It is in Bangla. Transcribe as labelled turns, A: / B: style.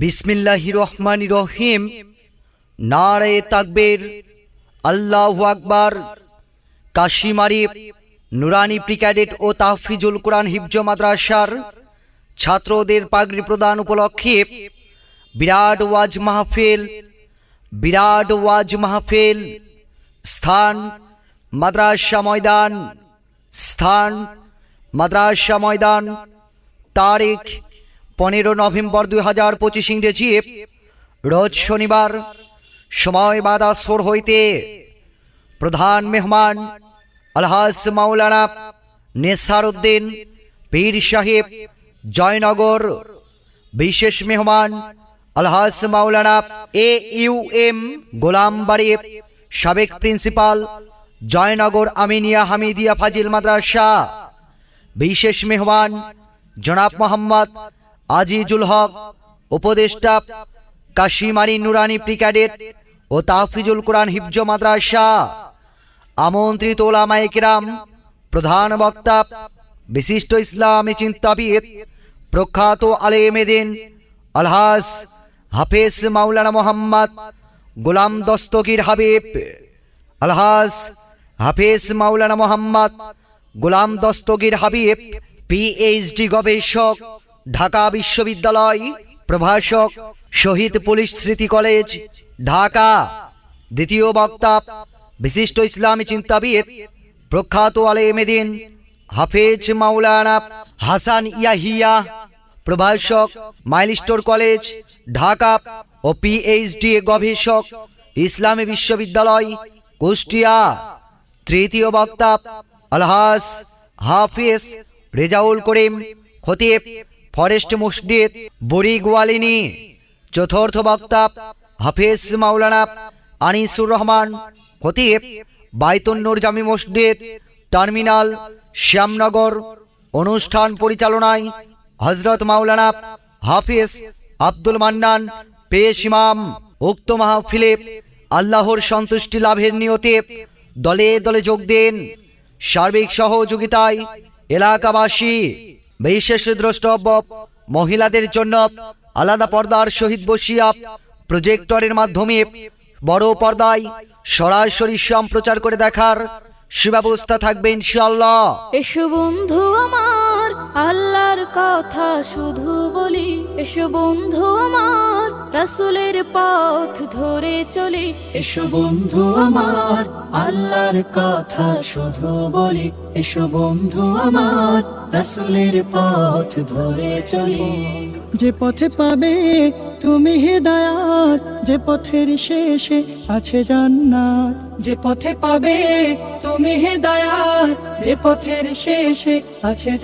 A: বিসমিল্লাহ রহমান রহিম। নারে তাকবের, আল্লাহ আকবার। কাশিমারি নুরানি প্রিক্যাডেট ও তাহফিজুল কোরআন হিফজ মাদ্রাসার ছাত্রদের পাগড়ি প্রদান উপলক্ষে বিরাট ওয়াজ মাহফিল, বিরাট ওয়াজ মাহফিল, স্থান মাদ্রাসা ময়দান, স্থান মাদ্রাসা ময়দান, তারিখ পনেরো নভেম্বর দুই হাজার পঁচিশ ইংরেজি রোজ শনিবার, সময় বাদা সোর হইতে প্রধান মেহমান আলহাস মাওলানা নেসার উদ্দিন, পীর সাহেব, জয়নগর, বিশেষ মেহমান আলহাস মাওলানা এ ইউ এম গোলামবাড়ি সাবেক প্রিন্সিপাল, জয়নগর আমিনিয়া হামিদিয়া ফাজিল মাদ্রাসা। বিশেষ মেহমান জনাব মোহাম্মদ আজিজুল হক, উপদেষ্টা কাশিমারি নুরানি প্রিক্যাডেট ও তাহফিজুল কোরআন হিফজ মাদ্রাসা। আমন্ত্রিত ওলামায়ে কিরাম, প্রধান বক্তা, বিশিষ্ট ইসলামী চিন্তাবিদ, প্রখ্যাত আলেমেদিন আলহাস হাফেজ মাওলানা মোহাম্মদ গোলাম দস্তগীর হাবিব আলহাস হাফেজ মাওলানা মোহাম্মদ গোলাম দস্তগীর হাবিব, পিএইচডি গবেষক ঢাকা বিশ্ববিদ্যালয় প্রভাষক শহীদ পুলিশ স্মৃতি কলেজ, ঢাকা। দ্বিতীয় বক্তা, বিশিষ্ট ইসলামী চিন্তাবিদ, প্রখ্যাত আলেমেদিন হাফেজ মাওলানা হাসান ইয়াহিয়া, প্রভাষক মাইলস্টোর কলেজ, ঢাকা ও পিএইচডি গবেষক, ইসলামী বিশ্ববিদ্যালয়, কুষ্টিয়া। তৃতীয় বক্তা, আলহাস হাফিজ রেজাউল করিম খতিব ফরেস্ট মসজিদ বুড়ি গোয়ালিনী, চতুর্থ বক্তা হাফিজ মাওলানা আনিসুর রহমান, খতিব বাইতুন্নুর জামি মসজিদ, টার্মিনাল শ্যামনগর, অনুষ্ঠান পরিচালনায় হজরত মাওলানা হাফিজ আব্দুল মান্নান, পেশ ইমাম উক্ত মাহফিলে আল্লাহর সন্তুষ্টি লাভের নিয়তে দলে দলে যোগ দেন। সার্বিক সহযোগিতায় এলাকাবাসী বিশেষ দ্রষ্টব্য মহিলাদের জন্য আলাদা পর্দার সহিত বসিয়া প্রজেক্টরের মাধ্যমে বড় পর্দায় সরাসরি সম্প্রচার করে দেখার সুব্যবস্থা থাকবে ইনশাল্লাহ
B: এসো বন্ধু আমার, আল্লাহর কথা শুধু বলি। এসো বন্ধু আমার রাসুলের পথ ধরে চলি।
C: এসো বন্ধু আমার আল্লাহর কথা শুধু বলি। এসো বন্ধু আমার রাসুলের পথ ধরে চলি। যে পথে পাবে তুমি হেদায়াত যে পথের শেষে আছে জান্নাত। যে পথে পাবে তুমি হেদায়াত যে পথের শেষে আছে